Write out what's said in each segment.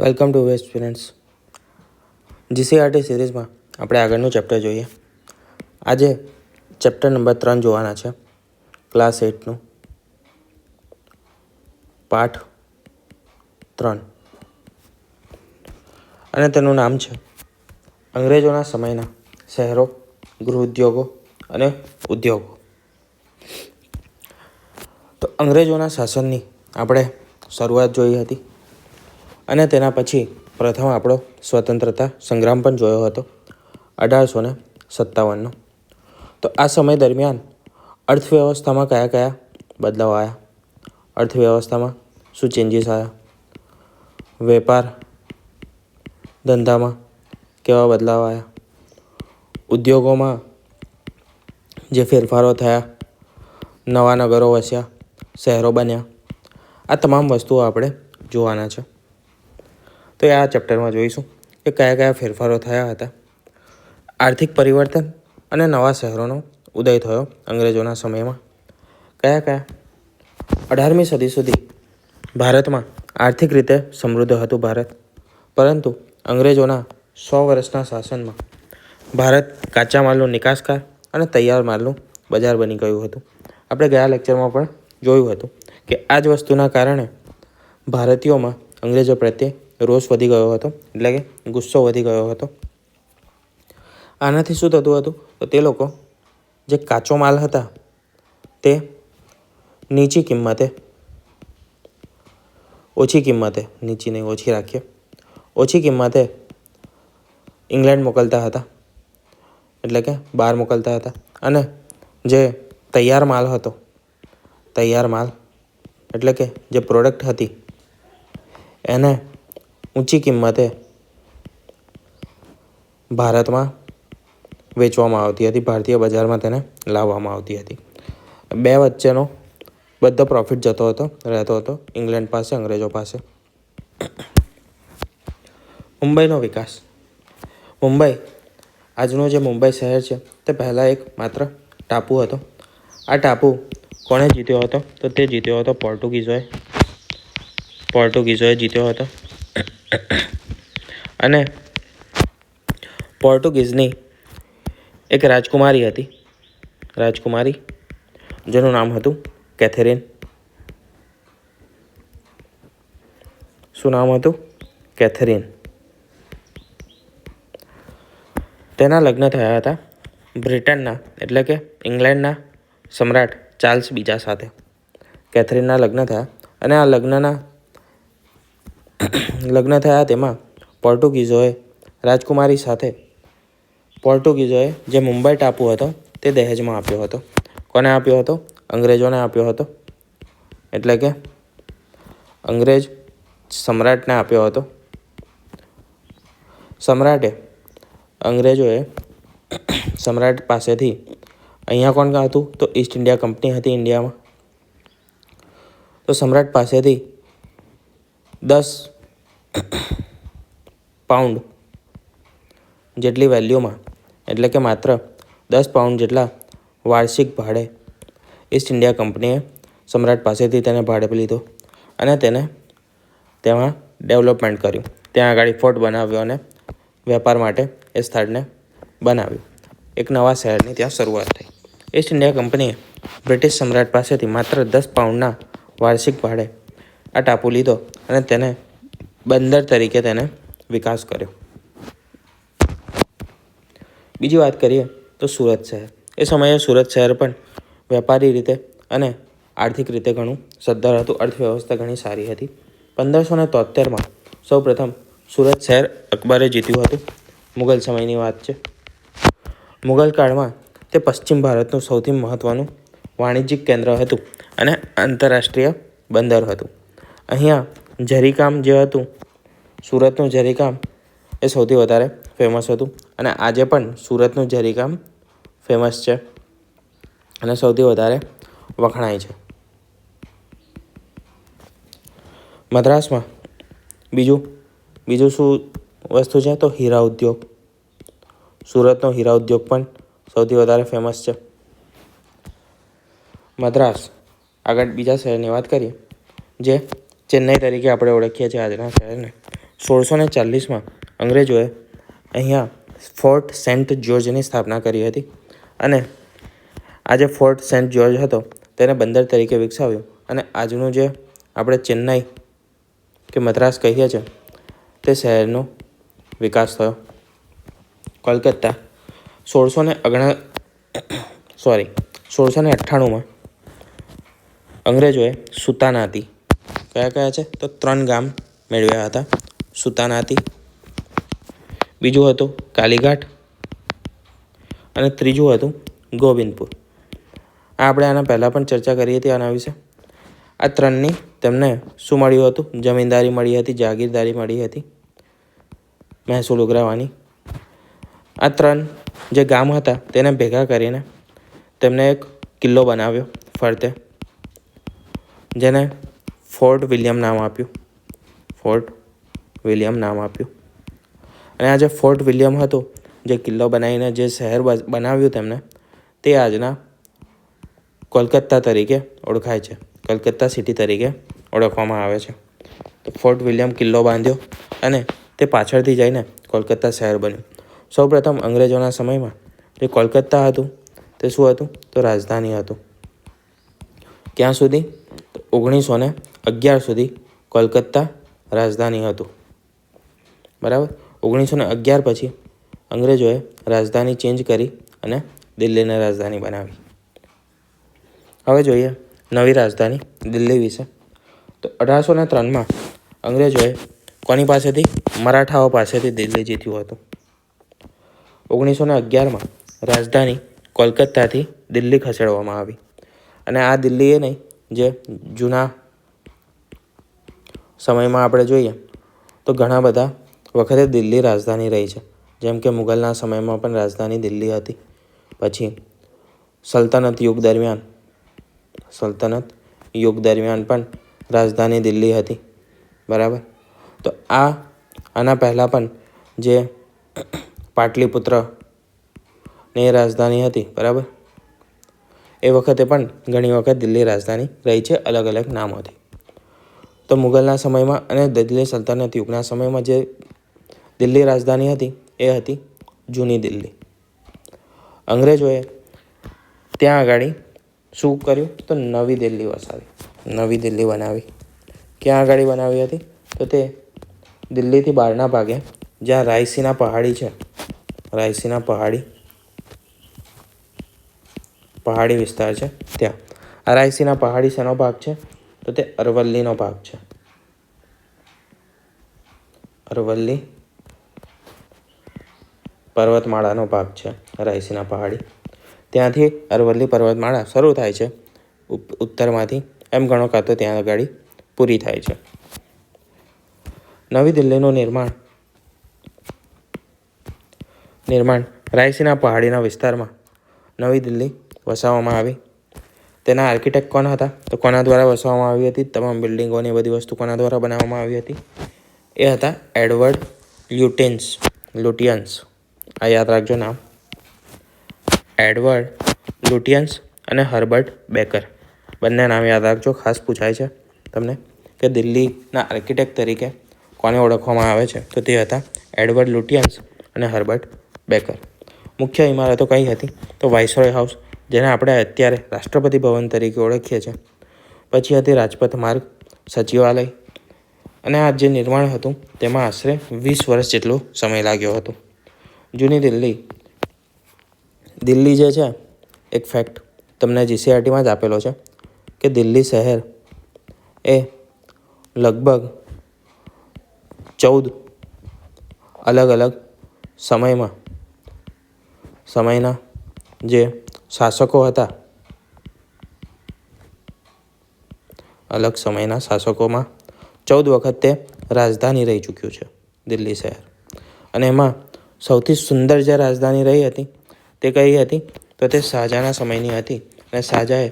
Welcome to west students GCRT સિરીઝમાં આપણે આગળનું ચેપ્ટર જોઈએ. આજે ચેપ્ટર નંબર ત્રણ જોવાના છે. ક્લાસ એઇટનું પાઠ ત્રણ. અને તેનું નામ છે અંગ્રેજોના સમયના શહેરો ગૃહ ઉદ્યોગો અને ઉદ્યોગો. તો અંગ્રેજોના શાસનની આપણે શરૂઆત જોઈ હતી. અને તેના પછી પ્રથમ આપણો સ્વતંત્રતા સંગ્રામ પણ જોયો હતો, અઢારસો ને સત્તાવનનો. તો આ સમય દરમિયાન અર્થવ્યવસ્થામાં કયા કયા બદલાવ આવ્યા? અર્થવ્યવસ્થામાં શું ચેન્જીસ આવ્યા? વેપાર ધંધામાં કેવા બદલાવ આવ્યા? ઉદ્યોગોમાં જે ફેરફારો થયા, નવા નગરો વસ્યા, શહેરો બન્યા, આ તમામ વસ્તુઓ આપણે જોવાના છે. તો એ આ ચેપ્ટરમાં જોઈશું કે કયા કયા ફેરફારો થયા હતા. આર્થિક પરિવર્તન અને નવા શહેરોનો ઉદય થયો અંગ્રેજોના સમયમાં. કયા કયા? અઢારમી સદી સુધી ભારતમાં આર્થિક રીતે સમૃદ્ધ હતું ભારત. પરંતુ અંગ્રેજોના સો વર્ષના શાસનમાં ભારત કાચા માલનું નિકાસકાર અને તૈયાર માલનું બજાર બની ગયું હતું. આપણે ગયા લેક્ચરમાં પણ જોયું હતું કે આ જ વસ્તુના કારણે ભારતીયોમાં અંગ્રેજો પ્રત્યે રોષ વધી ગયો હતો. એટલે કે ગુસ્સો વધી ગયો હતો. આનાથી શું થતું હતું? તો તે લોકો જે કાચો માલ હતા, તે નીચી કિંમતે, ઓછી કિંમતે, નીચી નહીં, ઓછી રાખીએ, ઓછી કિંમતે ઇંગ્લેન્ડ મોકલતા હતા. એટલે કે બહાર મોકલતા હતા. અને જે તૈયાર માલ હતો, તૈયાર માલ, એટલે કે જે પ્રોડક્ટ હતી, એને ઊંચી કિંમતે ભારતમાં વેચવામાં આવતી હતી. ભારતીય બજારમાં તેને લાવવામાં આવતી હતી. બે વચ્ચેનો બધો પ્રોફિટ જતો હતો, રહેતો હતો. ઇંગ્લેન્ડ પાસે, અંગ્રેજો પાસે. મુંબઈનો વિકાસ. મુંબઈ, આજનું જે મુંબઈ શહેર છે, તે પહેલાં એક માત્ર ટાપુ હતો. આ ટાપુ કોણે જીત્યો હતો? તો તે જીત્યો હતો પોર્ટુગીઝોએ. પોર્ટુગીઝોએ જીત્યો હતો. અને પોર્ટુગીઝની એક રાજકુમારી હતી. રાજકુમારી, જેનું નામ હતું કેથેરિન. શું નામ હતું? કેથેરિન. તેના લગ્ન થયા હતા બ્રિટનના, એટલે કે ઇંગ્લેન્ડના સમ્રાટ ચાર્લ્સ બીજા સાથે. કેથરીનના લગ્ન થયા અને આ લગ્નના લગ્ન થયા તેમાં પોર્ટુગીઝોએ રાજકુમારી સાથે પોર્ટુગીઝોએ જે મુંબઈ ટાપુ હતો તે દહેજમાં આપ્યો હતો. કોને આપ્યો હતો? અંગ્રેજોને આપ્યો હતો. એટલે કે અંગ્રેજ સમ્રાટને આપ્યો હતો. સમ્રાટે અંગ્રેજોએ સમ્રાટ પાસેથી અહીંયા કોણ હતું? તો ઈસ્ટ ઇન્ડિયા કંપની હતી ઇન્ડિયામાં. તો સમ્રાટ પાસેથી દસ પાઉન્ડ જેટલી વેલ્યુમાં, એટલે કે માત્ર દસ પાઉન્ડ જેટલા વાર્ષિક ભાડે ઈસ્ટ ઇન્ડિયા કંપનીએ સમ્રાટ પાસેથી તેને ભાડે લીધો અને તેને તેમાં ડેવલપમેન્ટ કર્યું. ત્યાં આગળ ફોર્ટ બનાવ્યો અને વેપાર માટે એ સ્થળને બનાવ્યું. એક નવા શહેરની ત્યાં શરૂઆત થઈ. ઈસ્ટ ઇન્ડિયા કંપનીએ બ્રિટિશ સમ્રાટ પાસેથી માત્ર દસ પાઉન્ડના વાર્ષિક ભાડે આ ટાપુ લીધો અને તેને બંદર તરીકે તેને વિકાસ કર્યો. બીજી વાત કરીએ તો સુરત શહેર. એ સમયે સુરત શહેર પણ વેપારી રીતે અને આર્થિક રીતે ઘણું સદ્ધર હતું. અર્થવ્યવસ્થા ઘણી સારી હતી. પંદરસો ને તોતેરમાં સૌપ્રથમ સુરત શહેર અકબરે જીત્યું હતું. મુગલ સમયની વાત છે. મુગલ કાળમાં તે પશ્ચિમ ભારતનું સૌથી મહત્ત્વનું વાણિજ્યિક કેન્દ્ર હતું અને આંતરરાષ્ટ્રીય બંદર હતું. અહીંયા જરીકામ જે હતું, સુરતનું જરીકામ એ સૌથી વધારે ફેમસ હતું. અને આજે પણ સુરતનું જરીકામ ફેમસ છે અને સૌથી વધારે વખણાય છે. મદ્રાસમાં બીજું બીજું શું વસ્તુ છે? તો હીરા ઉદ્યોગ. સુરતનો હીરા ઉદ્યોગ પણ સૌથી વધારે ફેમસ છે. મદ્રાસ. આગળ બીજા શહેરની વાત કરીએ, જે ચેન્નઈ તરીકે આપણે ઓળખીએ છીએ આજના શહેરને. સોળસો ને ચાલીસમાં અંગ્રેજોએ અહીંયા ફોર્ટ સેન્ટ જ્યોર્જની સ્થાપના કરી હતી અને આ જે ફોર્ટ સેન્ટ જ્યોર્જ હતો તેને બંદર તરીકે વિકસાવ્યું. અને આજનું જે આપણે ચેન્નાઈ કે મદ્રાસ કહીએ છીએ, તે શહેરનો વિકાસ થયો. કોલકાતા સોળસો ને અગણા સોરી સોળસો ને અઠ્ઠાણુંમાં અંગ્રેજોએ સુતાનાતી કયા કયા છે? તો ત્રણ ગામ મેળવ્યા હતા. સુતાનાતી બીજું હતું કાલીઘાટ અને ત્રીજું હતું ગોવિંદપુર. આ આપણે આના પહેલાં પણ ચર્ચા કરી હતી આના વિશે. આ ત્રણની તેમને શું મળ્યું હતું? જમીનદારી મળી હતી, જાગીરદારી મળી હતી, મહેસૂલ ઉઘરાવાની. આ ત્રણ જે ગામ હતા તેને ભેગા કરીને તેમને એક કિલ્લો બનાવ્યો ફરતે. જેને ફોર્ટ વિલિયમ નામ આપ્યું. ફોર્ટ વિલિયમ નામ આપ્યું. અને આ જે ફોર્ટ વિલિયમ હતો, જે કિલ્લો બનાવીને જે શહેર બનાવ્યું તેમને, તે આજના કોલકાતા તરીકે ઓળખાય છે. કલકત્તા સિટી તરીકે ઓળખવામાં આવે છે. તો ફોર્ટ વિલિયમ કિલ્લો બાંધ્યો અને તે પાછળથી જઈને કોલકાતા શહેર બન્યું. સૌપ્રથમ અંગ્રેજોના સમયમાં જે કોલકાતા હતું, તે શું હતું? તો રાજધાની હતું. ક્યાં સુધી? ઓગણીસો ને અગિયાર સુધી કોલકાતા રાજધાની હતું. બરાબર? ઓગણીસો ને અગિયાર પછી અંગ્રેજોએ રાજધાની ચેન્જ કરી અને દિલ્હીને રાજધાની બનાવી. હવે જોઈએ નવી રાજધાની દિલ્હી વિશે. તો અઢારસો ને ત્રણમાં અંગ્રેજોએ કોની પાસેથી? મરાઠાઓ પાસેથી દિલ્હી જીત્યું હતું. ઓગણીસો ને અગિયારમાં રાજધાની કોલકાતાથી દિલ્હી ખસેડવામાં આવી. અને આ દિલ્હીએ નહીં જે જૂના સમયમાં આપણે જોઈએ, તો ઘણા બધા વખતે દિલ્હી રાજધાની રહી છે. જેમ કે મુગલના સમયમાં પણ રાજધાની દિલ્હી હતી. પછી સલ્તનત યુગ દરમિયાન, સલ્તનત યુગ દરમિયાન પણ રાજધાની દિલ્હી હતી. બરાબર? તો આ, આના પહેલાં પણ જે પાટલીપુત્રની રાજધાની હતી. બરાબર? એ વખતે પણ ઘણી વખત દિલ્હી રાજધાની રહી છે અલગ અલગ નામોથી. તો મુગલના સમયમાં અને દિલ્હી સલ્તનત યુગના સમયમાં જે દિલ્હી રાજધાની હતી, એ હતી જૂની દિલ્હી. અંગ્રેજોએ ત્યાં આગળ શું કર્યું? તો નવી દિલ્હી વસાવી. નવી દિલ્હી બનાવી. ક્યાં આગળ બનાવી હતી? તો તે દિલ્હીથી બહારના ભાગે, જ્યાં રાયસીના પહાડી છે. રાયસીના પહાડી પહાડી વિસ્તાર છે, ત્યાં. આરઆઈસીના પહાડી શેનો ભાગ છે? તો તે અરવલ્લીનો ભાગ છે. અરવલ્લી પર્વતમાળાનો ભાગ છે રાયસીના પહાડી. ત્યાંથી અરવલ્લી પર્વતમાળા શરૂ થાય છે. ઉત્તરમાંથી એમ ગણો કાતો ત્યાં આગળ પૂરી થાય છે. નવી દિલ્હીનું નિર્માણ. નિર્માણ રાયસીના પહાડીના વિસ્તારમાં. નવી દિલ્હી વસાવવામાં આવી. તેના આર્કિટેક્ટ કોણ હતા? તો કોના દ્વારા વસાવવામાં આવી હતી? તમામ બિલ્ડિંગોની બધી વસ્તુ કોના દ્વારા બનાવવામાં આવી હતી? એ હતા એડવર્ડ લ્યુટેન્સ લુટિયન્સ આ યાદ રાખજો નામ. એડવર્ડ લુટિયન્સ અને હર્બર્ટ બેકર. બંને નામ યાદ રાખજો, ખાસ પૂછાય છે તમને કે દિલ્હીના આર્કિટેક્ટ તરીકે કોને ઓળખવામાં આવે છે? તો તે હતા એડવર્ડ લુટિયન્સ અને હર્બર્ટ બેકર. મુખ્ય ઇમારતો કઈ હતી? તો વાઇસરોય હાઉસ જેને આપણે અત્યારે રાષ્ટ્રપતિ ભવન તરીકે ઓળખીએ છીએ. પછી હતી રાજપથ માર્ગ સચિવાલય. અને આ જે નિર્માણ હતું, તેમાં આશરે વીસ વર્ષ જેટલો સમય લાગ્યો હતો. જૂની દિલ્હી. દિલ્હી જે છે, એક ફેક્ટ તમને જીસીઆરટીમાં જ આપેલો છે, કે દિલ્હી શહેર એ લગભગ ચૌદ અલગ અલગ સમયમાં, સમયના જે શાસકો હતા. અલગ સમયના શાસકોમાં ચૌદ વખત તે રાજધાની રહી ચૂક્યું છે, દિલ્હી શહેર. અને એમાં સૌથી સુંદર જે રાજધાની રહી હતી, તે કઈ હતી? તો તે શાહજહાના સમયની હતી. અને શાહજહાએ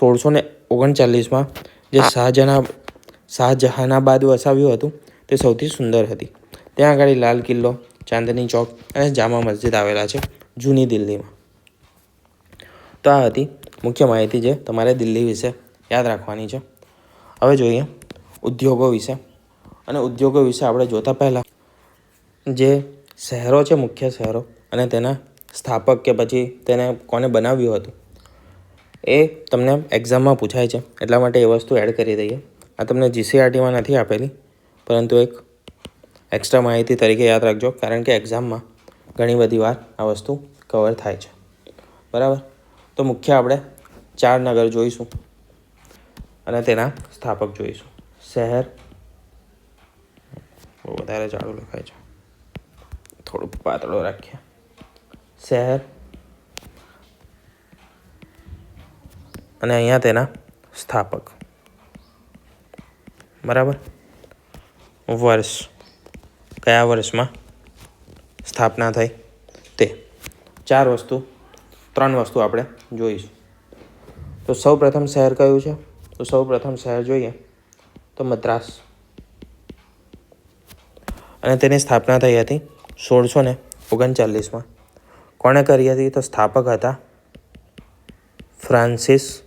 સોળસો ને ઓગણચાલીસમાં જે શાહજહાના શાહજહાનાબાદ વસાવ્યું હતું, તે સૌથી સુંદર હતી. ત્યાં આગળ લાલ કિલ્લો, ચાંદની ચોક અને જામા મસ્જિદ આવેલા છે, જૂની દિલ્હીમાં. તો આ હતી. મુખ્ય માહિતી જે તમારે દિલ્હી વિશે યાદ રાખવાની છે. હવે જોઈએ ઉદ્યોગો વિશે. અને ઉદ્યોગો વિશે આપણે જોતા પહેલાં જે શહેરો છે, મુખ્ય શહેરો અને તેના સ્થાપક કે પછી તેને કોને બનાવ્યું હતું, એ તમને એક્ઝામમાં પૂછાય છે. એટલા માટે એ વસ્તુ એડ કરી દઈએ. આ તમને જીસીઆરટીમાં નથી આપેલી, પરંતુ એક એક્સ્ટ્રા માહિતી તરીકે યાદ રાખજો, કારણ કે એક્ઝામમાં ઘણી બધી વાર આ વસ્તુ કવર થાય છે. બરાબર? તો મુખ્ય આપણે ચાર નગર જોઈશું અને તેના સ્થાપક જોઈશું. શહેર. બહુ વધારે જાડું લખાય છે. થોડુંક પાતળો રાખીએ. શહેર. અને અહીંયા તેના સ્થાપક. બરાબર? વર્ષ. કયા વર્ષમાં સ્થાપના થઈ? તે. ચાર વસ્તુ. ત્રણ વસ્તુ આપણે જોઈશું. તો સૌ પ્રથમ શહેર કયું છે? તો સૌ પ્રથમ શહેર જોઈએ તો મદ્રાસ. અને તેની સ્થાપના થઈ હતી સોળસો ને ઓગણચાલીસમાં. કોણે કરી હતી? તો સ્થાપક હતા ફ્રાન્સિસ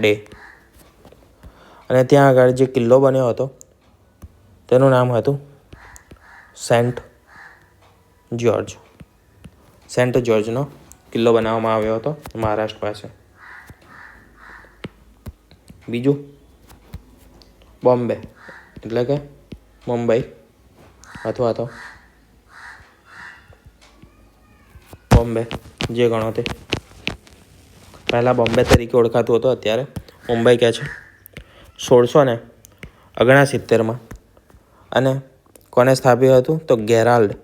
ડે. અને ત્યાં આગળ જે કિલ્લો બન્યો હતો, તેનું નામ હતું સેન્ટ જ્યોર્જ. સેન્ટ જ્યોર્જનો કિલ્લો બનાવવામાં આવ્યો હતો મહારાષ્ટ્ર પાસે. બીજું? બોમ્બે. એટલે કે મુંબઈ અથવા તો બોમ્બે, જે ગણો તે. પહેલાં બોમ્બે તરીકે ઓળખાતું હતું, અત્યારે મુંબઈ કહે છે. સોળસો ને ઓગણસિત્તેરમાં. અને કોને સ્થાપ્યું હતું? તો ગેરાલ્ડ.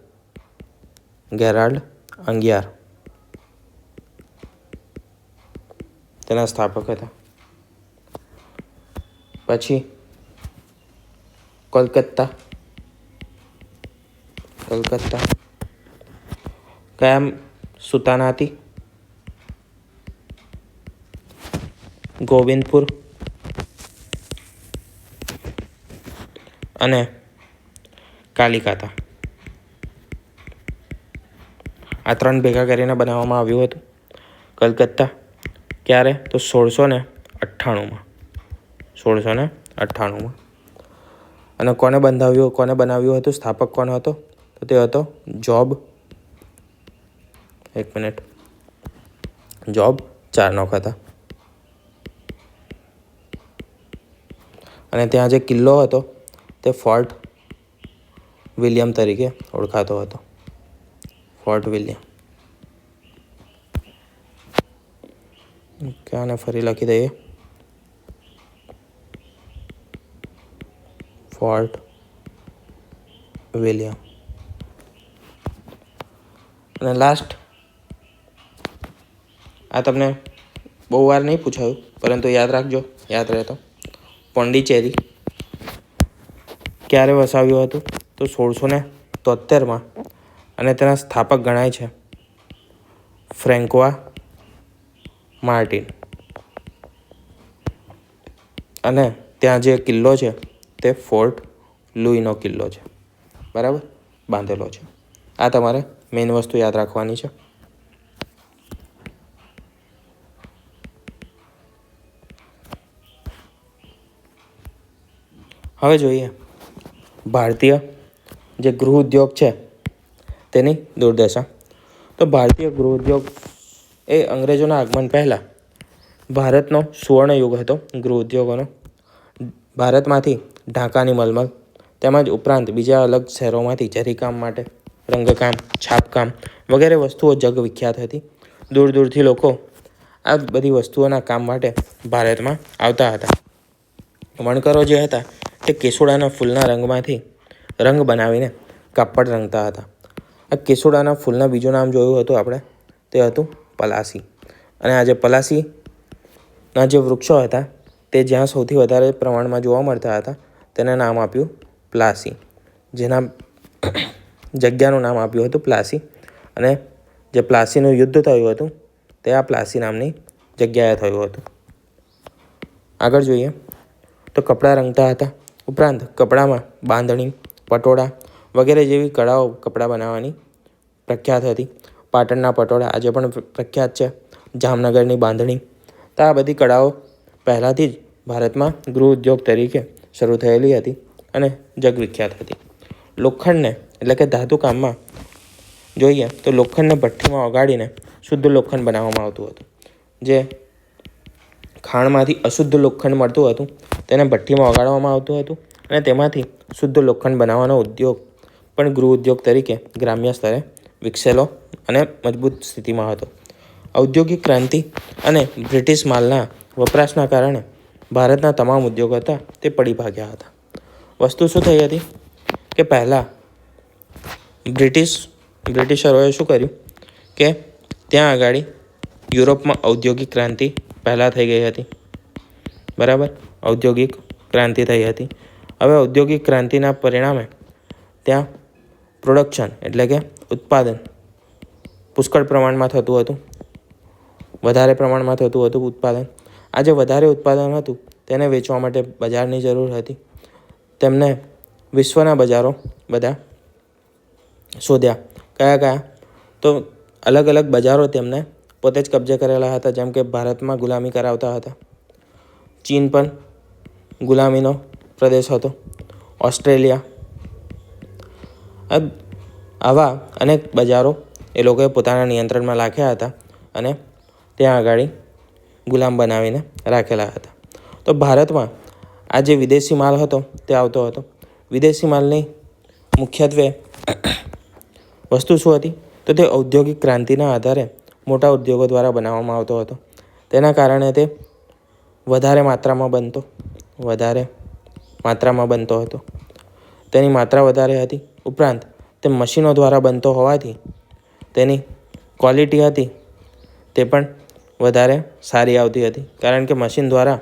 ગેરાલ્ડ અંગિયાર. તેના સ્થાપક હતા. પછી કોલકાતા. કયામ કયા હતી? ગોવિંદપુર. અને કાલિકાતા. આ ત્રણ ભેગા કરીને બનાવવામાં આવ્યું હતું. કલકત્તા ક્યારે? તો સોળસો ને અઠ્ઠાણુંમાં. સોળસો ને અઠ્ઠાણુંમાં. અને કોને બંધાવ્યું, કોને બનાવ્યું હતું? સ્થાપક કોણ હતો? તો તે હતો જોબ. એક મિનિટ. જોબ ચારનોક હતા. અને ત્યાં જે કિલ્લો હતો, તે ફોર્ટ વિલિયમ તરીકે ઓળખાતો હતો. Fort William. ઓકે આને ફરી લખી દઈએ. ફોર્ટ વિલિયમ અને લાસ્ટ આ તમને બહુ વાર નહીં પૂછાયું, પરંતુ યાદ રાખજો, યાદ રહેતો. પોંડિચેરી. ક્યારે વસાવ્યું હતું? તો સોળસો ને તોતેરમાં અને તેના સ્થાપક ગણાય છે. Francois Martin. અને ત્યાં જે કિલ્લો છે, તે ફોર્ટ લુઈનો કિલ્લો છે. બરાબર? બાંધેલો છે. આ તમારે મેઇન વસ્તુ યાદ રાખવાની છે. હવે જોઈએ, ભારતીય જે ગૃહ ઉદ્યોગ છે, તેની દુર્દશા. તો ભારતીય ગૃહ ઉદ્યોગ એ અંગ્રેજોના આગમન પહેલાં ભારતનો સુવર્ણ યુગ હતો ગૃહ ઉદ્યોગોનો ભારતમાંથી ઢાંકાની મલમલ, તેમજ ઉપરાંત બીજા અલગ શહેરોમાંથી જરીકામ માટે રંગકામ, છાપકામ વગેરે વસ્તુઓ જગવિખ્યાત હતી. દૂર દૂરથી લોકો આ બધી વસ્તુઓના કામ માટે ભારતમાં આવતા હતા. વણકરો જે હતા, તે કેસુડાના ફૂલના રંગમાંથી રંગ બનાવીને કાપડ રંગતા હતા. આ કેસુડાના ફૂલના બીજું નામ જોયું હતું આપણે? તે હતું પલાસી. અને આ જે પલાસીના જે વૃક્ષો હતા, તે જ્યાં સૌથી વધારે પ્રમાણમાં જોવા મળતા હતા, તેને નામ આપ્યું પ્લાસી. જેના જગ્યાનું નામ આપ્યું હતું પ્લાસી. અને જે પ્લાસીનું યુદ્ધ થયું હતું, તે આ પ્લાસી નામની જગ્યાએ થયું હતું. આગળ જોઈએ, તો કપડાં રંગતા હતા. ઉપરાંત કપડામાં બાંધણી, પટોળા વગેરે જેવી કળાઓ કપડાં બનાવવાની પ્રખ્યાત હતી. પાટણના પટોળા આજે પણ પ્રખ્યાત છે. જામનગરની બાંધણી. તો આ બધી કળાઓ પહેલાંથી જ ભારતમાં ગૃહ ઉદ્યોગ તરીકે શરૂ થયેલી હતી અને જગવિખ્યાત હતી. લોખંડને, એટલે કે ધાતુ કામમાં જોઈએ તો લોખંડને ભઠ્ઠીમાં ઓગાળીને શુદ્ધ લોખંડ બનાવવામાં આવતું હતું. જે ખાણમાંથી અશુદ્ધ લોખંડ મળતું હતું, તેને ભઠ્ઠીમાં ઓગાળવામાં આવતું હતું અને તેમાંથી શુદ્ધ લોખંડ બનાવવાનો ઉદ્યોગ પણ ગૃહ ઉદ્યોગ તરીકે ગ્રામ્ય સ્તરે વિકસેલો અને મજબૂત સ્થિતિમાં હતો. ઔદ્યોગિક ક્રાંતિ અને બ્રિટિશ માલના વપરાશના કારણે ભારતના તમામ ઉદ્યોગો હતા તે પડી ભાગ્યા હતા. વસ્તુ શું થઈ હતી? કે પહેલાં બ્રિટિશ, બ્રિટિશરોએ શું કર્યું? કે ત્યાં આગળ યુરોપમાં ઔદ્યોગિક ક્રાંતિ પહેલાં થઈ ગઈ હતી. બરાબર? ઔદ્યોગિક ક્રાંતિ થઈ હતી. હવે ઔદ્યોગિક ક્રાંતિના પરિણામે ત્યાં પ્રોડક્શન એટલે કે ઉત્પાદન. પુષ્કળ પ્રમાણમાં થતું હતું. વધારે પ્રમાણમાં થતું હતું ઉત્પાદન. આ જે વધારે ઉત્પાદન હતું, તેને વેચવા માટે બજારની જરૂર હતી. તેમને વિશ્વના બજારો બધા શોધ્યા. કયા કયા? તો અલગ અલગ બજારો તેમને પોતે જ કબજે કરેલા હતા, જેમ કે ભારતમાં ગુલામી કરાવતા હતા. ચીન પણ ગુલામીનો પ્રદેશ હતો. ઓસ્ટ્રેલિયા આવા અનેક બજારો એ લોકોએ પોતાના નિયંત્રણમાં રાખ્યા હતા અને ત્યાં આગળ ગુલામ બનાવીને રાખેલા હતા. તો ભારતમાં આ જે વિદેશી માલ હતો, તે આવતો હતો. વિદેશી માલની મુખ્યત્વે વસ્તુ શું હતી? તો તે ઔદ્યોગિક ક્રાંતિના આધારે મોટા ઉદ્યોગો દ્વારા બનાવવામાં આવતો હતો. તેના કારણે તે વધારે માત્રામાં બનતો, વધારે માત્રામાં બનતો હતો. તેની માત્રા વધારે હતી. ઉપરાંત તે મશીનો દ્વારા બનતો હોવાથી તેની ક્વોલિટી હતી તે પણ વધારે સારી આવતી હતી. કારણ કે મશીન દ્વારા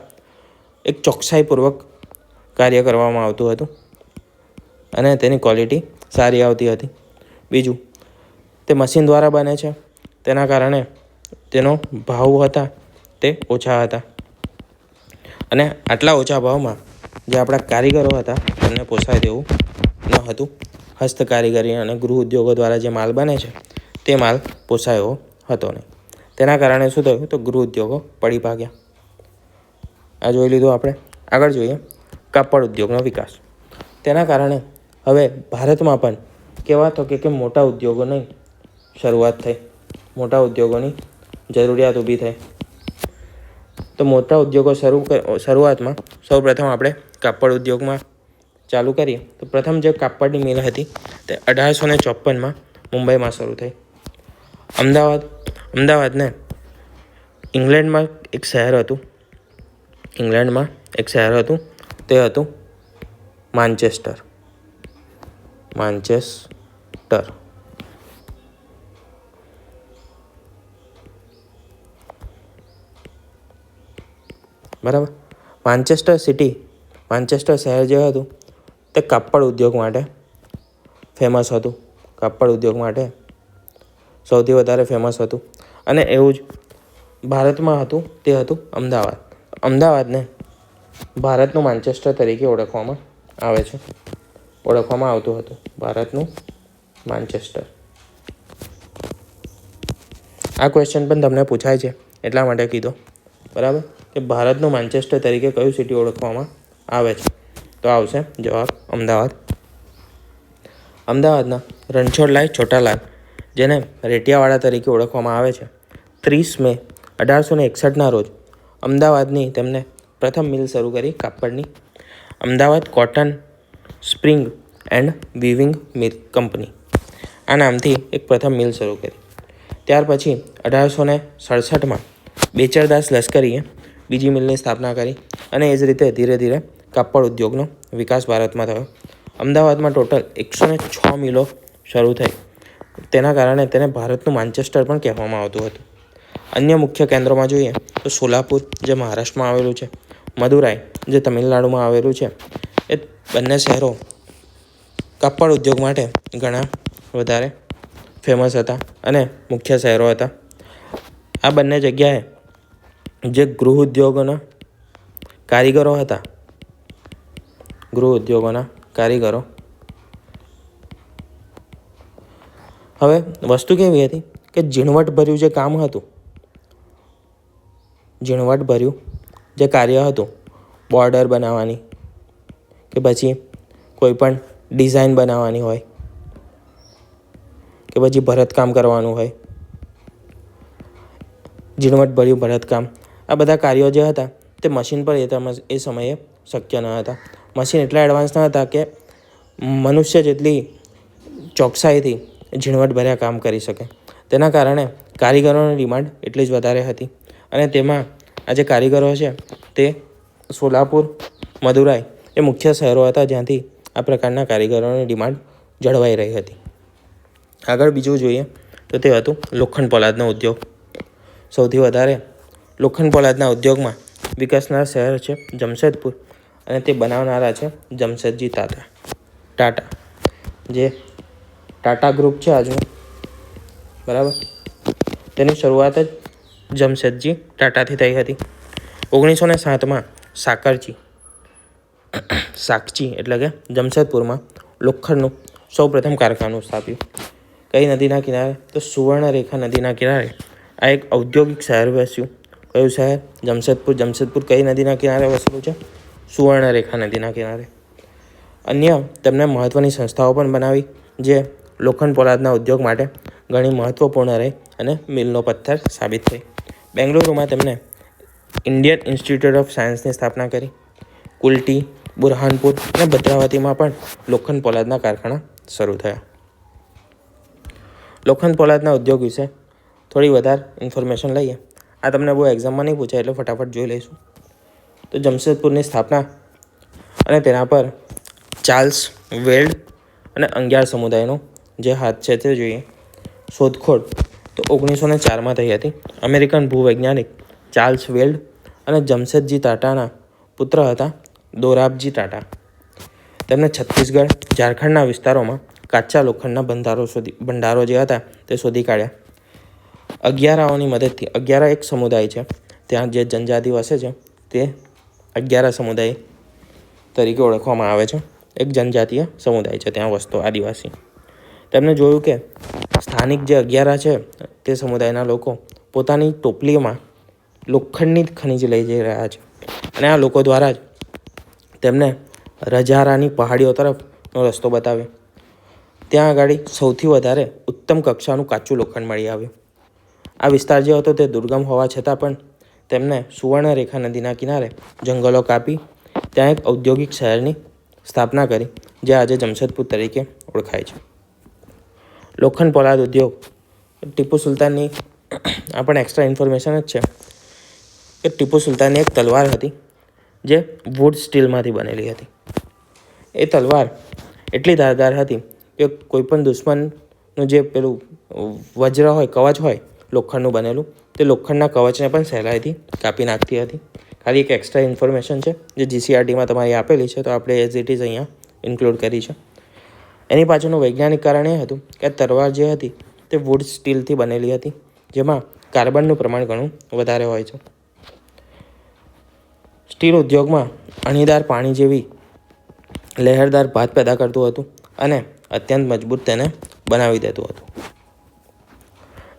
એક ચોકસાઈપૂર્વક કાર્ય કરવામાં આવતું હતું અને તેની ક્વોલિટી સારી આવતી હતી. બીજું, તે મશીન દ્વારા બને છે. તેના કારણે તેનો ભાવ હતા તે ઓછા હતા. અને આટલા ઓછા ભાવમાં જે આપણા કારીગરો હતા તેમને પોસાય તેવું ન હતું. હસ્તકારીગરી અને ગૃહ ઉદ્યોગો દ્વારા જે માલ બને છે, તે માલ પોસાયો હતો નહીં. તેના કારણે શું થયું? તો ગૃહ ઉદ્યોગો પડી ભાગ્યા. આ જોઈ લીધું આપણે. આગળ જોઈએ કાપડ ઉદ્યોગનો વિકાસ. તેના કારણે હવે ભારતમાં પણ કહેવા તો કે મોટા ઉદ્યોગોની શરૂઆત થઈ. મોટા ઉદ્યોગોની જરૂરિયાત ઊભી થઈ. તો મોટા ઉદ્યોગો શરૂ શરૂઆતમાં સૌપ્રથમ આપણે કાપડ ઉદ્યોગમાં ચાલુ કરીએ. તો પ્રથમ જે કાપડની મિલ હતી તે અઢારસો ને ચોપનમાં મુંબઈમાં શરૂ થઈ. અમદાવાદ, અમદાવાદને ઇંગ્લેન્ડમાં એક શહેર હતું. ઇંગ્લેન્ડમાં એક શહેર હતું. તે હતું માન્ચેસ્ટર. માન્ચેસ્ટર. બરાબર? માન્ચેસ્ટર સિટી, માન્ચેસ્ટર શહેર જે હતું તે કાપડ ઉદ્યોગ માટે ફેમસ હતું. કાપડ ઉદ્યોગ માટે સૌથી વધારે ફેમસ હતું. અને એવું જ ભારતમાં હતું, તે હતું અમદાવાદ. અમદાવાદને ભારતનું માન્ચેસ્ટર તરીકે ઓળખવામાં આવે છે. ઓળખવામાં આવતું હતું. ભારતનું માન્ચેસ્ટર આ ક્વેશ્ચન પણ તમને પૂછાય છે. એટલા માટે કીધો. બરાબર? કે ભારતનું માન્ચેસ્ટર તરીકે કયું સિટી ઓળખવામાં આવે છે? તો આવશે, જવાબ અમદાવાદ. અમદાવાદના રણછોડલાલ છોટાલાલ જેને રેટિયાવાડા તરીકે ઓળખવામાં આવે છે. ત્રીસ મે અઢારસો ને એકસઠના રોજ અમદાવાદની તેમને પ્રથમ મિલ શરૂ કરી કાપડની. Ahmedabad cotton spring and weaving mill company આ નામથી એક પ્રથમ મિલ શરૂ કરી. ત્યાર પછી અઢારસો ને સડસઠમાં બેચરદાસ લશ્કરીએ બીજી મિલની સ્થાપના કરી અને એ જ રીતે ધીરે ધીરે કાપડ ઉદ્યોગનો વિકાસ ભારતમાં થયો. અમદાવાદમાં ટોટલ એકસો ને છ મિલો શરૂ થઈ. તેના કારણે તેને ભારતનું માન્ચેસ્ટર પણ કહેવામાં આવતું હતું. અન્ય મુખ્ય કેન્દ્રોમાં જોઈએ તો સોલાપુર, જે મહારાષ્ટ્રમાં આવેલું છે, મદુરાઈ, જે તમિલનાડુમાં આવેલું છે, એ બંને શહેરો કાપડ ઉદ્યોગ માટે ઘણા વધારે ફેમસ હતા અને મુખ્ય શહેરો હતા. આ બંને જગ્યાએ જે ગૃહ ઉદ્યોગોના કારીગરો હતા ગૃહ ઉદ્યોગોના કારીગરો. હવે વસ્તુ કેવી હતી કે ઝીણવટભર્યું જે કામ હતું, ઝીણવટભર્યું જે કાર્ય હતું, બોર્ડર બનાવવાની કે પછી કોઈ પણ ડિઝાઇન બનાવવાની હોય, કે પછી ભરતકામ કરવાનું હોય, ઝીણવટભર્યું ભરતકામ, આ બધા કાર્યો જે હતા તે મશીન પર એ એ સમયે શક્ય ન હતા. મશીન એટલા એડવાન્સ ન હતા કે મનુષ્ય જેટલી ચોકસાઈથી ઝીણવટભર્યા કામ કરી શકે. તેના કારણે કારીગરોની ડિમાન્ડ એટલી જ વધારે હતી. અને તેમાં આ જે કારીગરો છે, તે સોલાપુર, મદુરાઈ એ મુખ્ય શહેરો હતા જ્યાંથી આ પ્રકારના કારીગરોની ડિમાન્ડ જળવાઈ રહી હતી. આગળ બીજું જોઈએ તો તે હતું લોખંડ પોલાદનો ઉદ્યોગ. સૌથી વધારે લોખંડ પોલાદના ઉદ્યોગમાં વિકસનાર શહેર છે જમશેદપુર. અને તે બનાવનારા છે જમશેદજી તાતા ટાટા. જે ટાટા ગ્રુપ છે આજનું. બરાબર? તેની શરૂઆત જ જમશેદજી ટાટાથી થઈ હતી. ઓગણીસો ને સાતમાં સાકરજી. સાકચી એટલે કે જમશેદપુરમાં લોખંડનું સૌપ્રથમ કારખાનું સ્થાપ્યું. કઈ નદીના કિનારે? તો સુવર્ણરેખા નદીના કિનારે. આ એક ઔદ્યોગિક શહેર વસ્યું. કયું શહેર? જમશેદપુર. જમશેદપુર કઈ નદીના કિનારે વસેલું છે? સુવર્ણરેખા નદીના કિનારે. અન્ય તેમને મહત્ત્વની સંસ્થાઓ પણ બનાવી, જે લોખંડ પોલાદના ઉદ્યોગ માટે ઘણી મહત્ત્વપૂર્ણ રહી અને મિલનો પથ્થર સાબિત થઈ. બેંગલુરુમાં તેમણે ઇન્ડિયન ઇન્સ્ટિટ્યૂટ ઓફ સાયન્સની સ્થાપના કરી. કુલટી, બુરહાનપુર અને ભદ્રાવતીમાં પણ લોખંડ પોલાદના કારખાના શરૂ થયા. લોખંડ પોલાદના ઉદ્યોગ વિશે થોડી વધારે ઇન્ફોર્મેશન લઈએ. આ તમને બહુ એક્ઝામમાં નહીં પૂછાય, એટલે ફટાફટ જોઈ લઈશું. તો જમશેદપુરની સ્થાપના અને તેના પર ચાર્લ્સ વેલ્ડ અને અંગિયાર સમુદાયનો જે હાથ છે તે જોઈએ. શોધખોળ તો ઓગણીસો ને ચારમાં થઈ હતી. અમેરિકન ભૂવૈજ્ઞાનિક ચાર્લ્સ વેલ્ડ અને જમશેદજી ટાટાના પુત્ર હતા દોરાબજી ટાટા. તેમણે છત્તીસગઢ, ઝારખંડના વિસ્તારોમાં કાચા લોખંડના બંધારો શોધી, ભંડારો જે હતા તે શોધી કાઢ્યા. અગિયારાઓની મદદથી, અગિયારા એક સમુદાય છે, ત્યાં જે જનજાતિ વસે છે તે અગિયારા સમુદાય તરીકે ઓળખવામાં આવે છે. એક જનજાતીય સમુદાય છે ત્યાં વસતો આદિવાસી. તેમણે જોયું કે સ્થાનિક જે અગિયારા છે તે સમુદાયના લોકો પોતાની ટોપલીઓમાં લોખંડની ખનિજ લઈ જઈ રહ્યા છે. અને આ લોકો દ્વારા જ તેમને રજારાની પહાડીઓ તરફનો રસ્તો બતાવ્યો. ત્યાં આગળ સૌથી વધારે ઉત્તમ કક્ષાનું કાચું લોખંડ મળી આવ્યું. આ વિસ્તાર જે હતો તે દુર્ગમ હોવા છતાં પણ તેમને સુવર્ણરેખા નદીના કિનારે જંગલો કાપી ત્યાં એક ઔદ્યોગિક શહેરની સ્થાપના કરી, જે આજે જમશેદપુર તરીકે ઓળખાય છે. લોખંડ પોલાદ ઉદ્યોગ, ટીપુ સુલતાનની પણ એક્સ્ટ્રા ઇન્ફોર્મેશન જ છે કે ટીપુ સુલતાનની એક તલવાર હતી, જે વુડ સ્ટીલમાંથી બનેલી હતી. એ તલવાર એટલી ધારદાર હતી કે કોઈપણ દુશ્મનનું જે પેલું વજ્ર હોય, કવચ હોય, લોખંડનું બનેલું તે લોખંડના કવચને પણ સહેલાઈથી કાપી નાખતી હતી. ખાલી એક એક્સ્ટ્રા ઇન્ફોર્મેશન છે, જે જીસીઆરટીમાં તમારી આપેલી છે, તો આપણે એઝ ઇટ ઇઝ અહીંયા ઇન્ક્લુડ કરી છે. એની પાછળનું વૈજ્ઞાનિક કારણ એ હતું કે તરવાર જે હતી, તે વુડ સ્ટીલથી બનેલી હતી, જેમાં કાર્બનનું પ્રમાણ ઘણું વધારે હોય છે. સ્ટીલ ઉદ્યોગમાં અણીદાર પાણી જેવી લહેરદાર ભાત પેદા કરતું હતું અને અત્યંત મજબૂત તેને બનાવી દેતું હતું.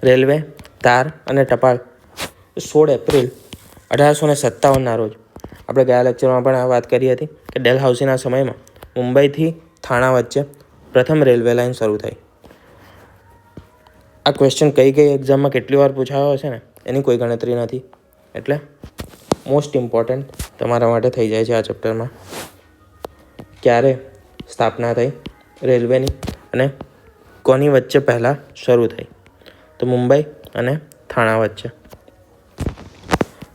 રેલવે તાર અને ટપાલ. સોળ એપ્રિલ અઢારસો ને સત્તાવનના રોજ. આપણે ગયા લેક્ચરમાં પણ આ વાત કરી હતી કે ડેલ હાઉસીના સમયમાં મુંબઈથી થાણા વચ્ચે પ્રથમ રેલવે લાઇન શરૂ થઈ. આ ક્વેશ્ચન કઈ કઈ એક્ઝામમાં કેટલી વાર પૂછાયો હશે ને? એની કોઈ ગણતરી નથી. એટલે મોસ્ટ ઇમ્પોર્ટન્ટ તમારા માટે થઈ જાય છે આ ચેપ્ટરમાં ક્યારે સ્થાપના થઈ રેલવેની અને કોની વચ્ચે પહેલાં શરૂ થઈ? તો મુંબઈ અને થાણા વચ્ચે.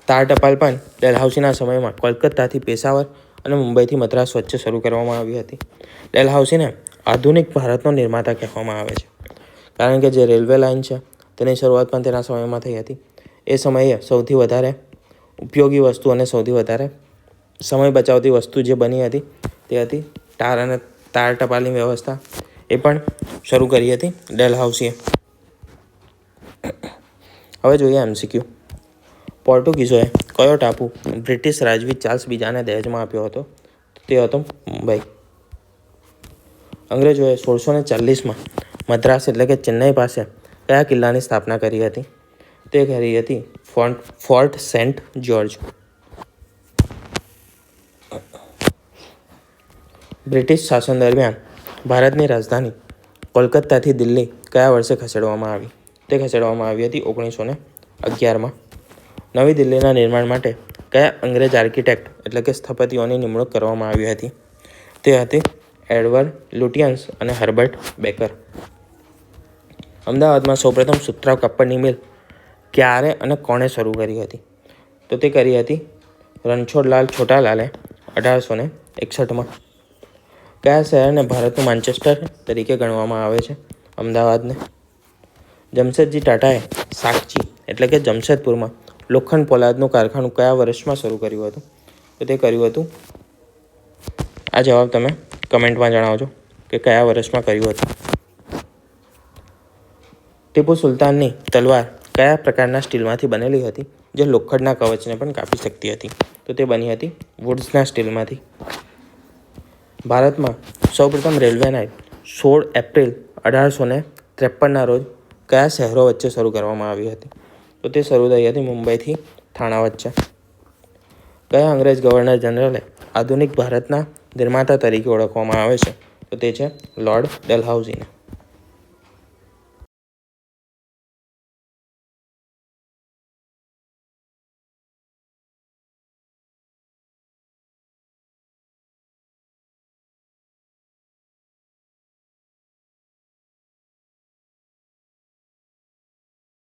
તાર ટપાલ પણ ડેલહાઉસીના સમયમાં કોલકાતાથી પેશાવર અને મુંબઈથી મદ્રાસ વચ્ચે શરૂ કરવામાં આવી હતી. ડેલહાઉસીને આધુનિક ભારતનો નિર્માતા કહેવામાં આવે છે. કારણ કે જે રેલવે લાઇન છે, તેની શરૂઆત પણ તેના સમયમાં થઈ હતી. એ સમયે સૌથી વધારે ઉપયોગી વસ્તુ અને સૌથી વધારે સમય બચાવતી વસ્તુ જે બની હતી, તે હતી તાર અને તાર ટપાલની વ્યવસ્થા. એ પણ શરૂ કરી હતી ડેલહાઉસીએ. હવે જોઈએ એમસીક્યુ પોર્ટુગીઝોએ કયો ટાપુ બ્રિટિશ રાજવી ચાર્લ્સ બીજાને દહેજમાં આપ્યો હતો? તે હતો મુંબઈ. અંગ્રેજોએ સોળસો ને ચાલીસમાં મદ્રાસ એટલે કે ચેન્નઈ પાસે કયા કિલ્લાની સ્થાપના કરી હતી? તે કરી હતી fort fort saint George. British શાસન દરમિયાન ભારતની રાજધાની કોલકાતાથી દિલ્હી કયા વર્ષે ખસેડવામાં આવી? તે ખસેડવામાં આવી હતી ઓગણીસો ને અગિયારમાં. નવી દિલ્હીના નિર્માણ માટે કયા અંગ્રેજ આર્કિટેક્ટ એટલે કે સ્થપતિઓની નિમણૂક કરવામાં આવી હતી? તે હતી એડવર્ડ લુટિયન્સ અને હર્બર્ટ બેકર. અમદાવાદમાં સૌપ્રથમ સુતરાઉ કાપડની મિલ ક્યારે અને કોણે શરૂ કરી હતી? તો તે કરી હતી રણછોડલાલ છોટાલાલે અઢારસો ને એકસઠમાં. કયા શહેરને ભારતનું માન્ચેસ્ટર તરીકે ગણવામાં આવે છે? અમદાવાદને. જમશેદજી ટાટાએ સાગચી, એટલે કે જમશેદપુરમાં લોખંડ પોલાદનું કારખાનું કયા વર્ષમાં શરૂ કર્યું હતું? તો તે કર્યું હતું? આ જવાબ તમે કમેન્ટમાં જણાવજો કે કયા વર્ષમાં કર્યું હતું? ટીપુ સુલતાનની તલવાર કયા પ્રકારના સ્ટીલમાંથી બનેલી હતી, જે લોખંડના કવચને પણ કાપી શકતી હતી? તો તે બની હતી વુડ્સના સ્ટીલમાંથી. ભારતમાં સૌપ્રથમ રેલવે નાઇટ સોળ એપ્રિલ અઢારસો ને ત્રેપનના રોજ કયા શહેરો વચ્ચે શરૂ કરવામાં આવી હતી? તો તે શરૂ થઈ હતી મુંબઈથી થાણા વચ્ચે. કયા અંગ્રેજ ગવર્નર જનરલે આધુનિક ભારતના નિર્માતા તરીકે ઓળખવામાં આવે છે? તો તે છે લોર્ડ ડેલહાઉસીને